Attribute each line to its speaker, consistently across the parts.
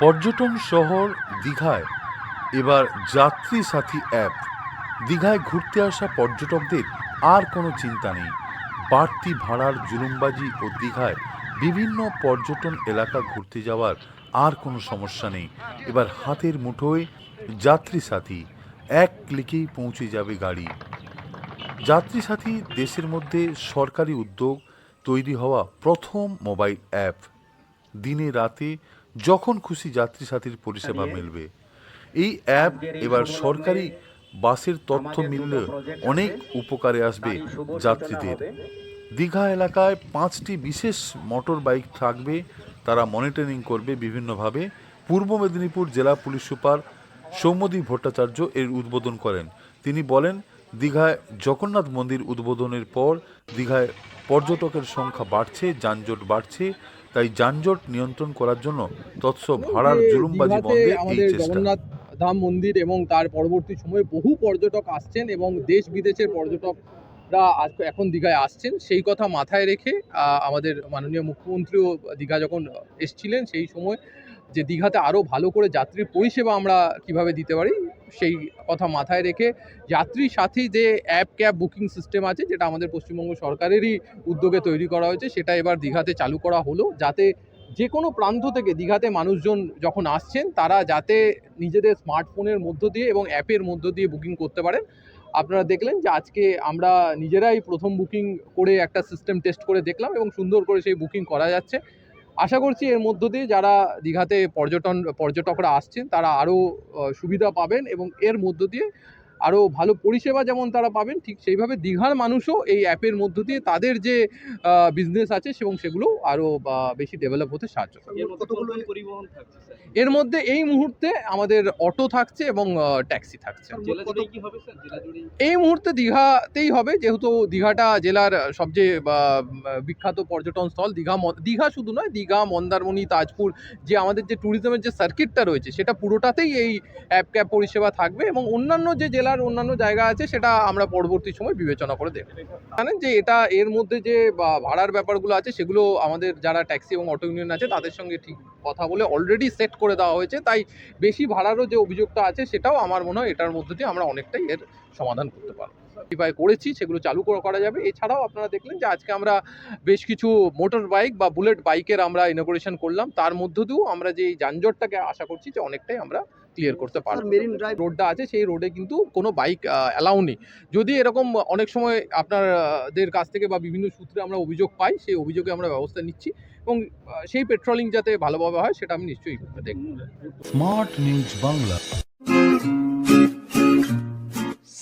Speaker 1: পর্যটন শহর দীঘায়। এবার যাত্রী সাথী অ্যাপ। দীঘায় ঘুরতে আসা পর্যটকদের আর কোনো চিন্তা নেই। বাড়তি ভাড়ার জুলুমবাজি ও দীঘায় বিভিন্ন পর্যটন এলাকা ঘুরতে যাওয়ার আর কোনো সমস্যা নেই। এবার হাতের মুঠোয় যাত্রী সাথী। এক ক্লিকেই পৌঁছে যাবে গাড়ি। যাত্রী সাথী দেশের মধ্যে সরকারি উদ্যোগ তৈরি হওয়া প্রথম মোবাইল অ্যাপ। দিনে রাতে যখন খুশি যাত্রী সাথীর পরিষেবা মিলবে। এই অ্যাপ এবার সরকারি বাসের তথ্য মিললে অনেক উপকারে আসবে যাত্রীদের। দীঘা এলাকায় পাঁচটি বিশেষ মোটর বাইক থাকবে। তারা মনিটরিং করবে বিভিন্নভাবে। পূর্ব মেদিনীপুর জেলা পুলিশ সুপার সৌম্যদীপ ভট্টাচার্য এর উদ্বোধন করেন। তিনি বলেন দীঘায় জগন্নাথ মন্দির উদ্বোধনের পর দীঘায় পর্যটকের সংখ্যা বাড়ছে যানজট বাড়ছে। তাই যানজট নিয়ন্ত্রণ করার জন্য তৎস ভাড়ার জুলুমবাজি বন্ধে এই
Speaker 2: আমাদের
Speaker 1: চেষ্টা।
Speaker 2: জগন্নাথ ধাম মন্দির এবং তার পরবর্তী সময়ে বহু পর্যটক আসছেন এবং দেশ বিদেশের পর্যটকরা এখন দীঘায় আসছেন। সেই কথা মাথায় রেখে আমাদের মাননীয় মুখ্যমন্ত্রীও দীঘা যখন এসছিলেন সেই সময় যে দীঘাতে আরও ভালো করে যাত্রীর পরিষেবা আমরা কীভাবে দিতে পারি সেই কথা মাথায় রেখে যাত্রী সাথী যে অ্যাপ ক্যাব বুকিং সিস্টেম আছে, যেটা আমাদের পশ্চিমবঙ্গ সরকারেরই উদ্যোগে তৈরি করা হয়েছে, সেটা এবার দীঘাতে চালু করা হলো, যাতে যে কোনো প্রান্ত থেকে দীঘাতে মানুষজন যখন আসছেন, তারা যাতে নিজেদের স্মার্টফোনের মধ্য দিয়ে এবং অ্যাপের মধ্য দিয়ে বুকিং করতে পারেন। আপনারা দেখলেন যে আজকে আমরা নিজেরাই প্রথম বুকিং করে একটা সিস্টেম টেস্ট করে দেখলাম এবং সুন্দর করে সেই বুকিং করা যাচ্ছে। আশা করছি এর মধ্য দিয়ে যারা দীঘাতে পর্যটন, পর্যটকরা আসছেন, তারা আরও সুবিধা পাবেন এবং এর মধ্য দিয়ে আরও ভালো পরিষেবা যেমন তারা পাবেন ঠিক সেইভাবে দীঘার মানুষও এই অ্যাপের মধ্য দিয়ে তাদের যে বিজনেস আছে এবং সেগুলো আরও বেশি ডেভেলপ হতে সাহায্য করবে
Speaker 3: এর মধ্যে
Speaker 2: এই মুহূর্তে আমাদের অটো থাকছে এবং ট্যাক্সি থাকছে।
Speaker 3: জেলা জেলা
Speaker 2: এই মুহূর্তে দীঘাতেই হবে যেহেতু দীঘাটা জেলার সবচেয়ে বিখ্যাত পর্যটন স্থল দীঘা দীঘা শুধু নয় দীঘা মন্দারমণি তাজপুর যে আমাদের যে ট্যুরিজমের যে সার্কিটটা রয়েছে সেটা পুরোটাতেই এই অ্যাপ ক্যাব পরিষেবা থাকবে এবং অন্যান্য যে জেলার অন্যান্য জায়গা আছে, সেটা আমরা পরবর্তী সময় বিবেচনা করে দেখব। জানেন যে এটা এর মধ্যে যে ভাড়ার ব্যাপারগুলো আছে, সেগুলো আমাদের যারা ট্যাক্সি এবং অটো ইউনিয়ন আছে, তাদের সঙ্গে ঠিক কথা বলে অলরেডি সেট করে দেওয়া হয়েছে। তাই বেশি ভাড়ারও যে অভিযোগটা আছে, সেটাও আমার মনে হয় এটার মধ্যে দিয়ে আমরা অনেকটাই এর সমাধান করতে পারব। কীভাবে করেছি সেগুলো চালু করা করা যাবে। এছাড়াও আপনারা দেখলেন যে আজকে আমরা বেশ কিছু মোটর বাইক বা বুলেট বাইকের আমরা ইনোগ্রেশন করলাম। তার মধ্য দিয়েও আমরা যে যানজটটাকে আশা করছি যে অনেকটাই আমরা ক্লিয়ার করতে পারব।
Speaker 3: মেরিন ড্রাইভ
Speaker 2: রোডটা আছে সেই রোডে কিন্তু কোনো বাইক অ্যালাউ নেই। যদি এরকম অনেক সময় আপনাদের কাছ থেকে বা বিভিন্ন সূত্রে আমরা অভিযোগ পাই সেই অভিযোগে আমরা ব্যবস্থা নিচ্ছি এবং সেই পেট্রোলিং যাতে ভালোভাবে হয় সেটা আমি নিশ্চয়ই দেখব।
Speaker 1: Smart news Bangla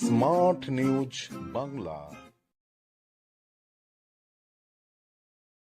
Speaker 1: smart news Bangla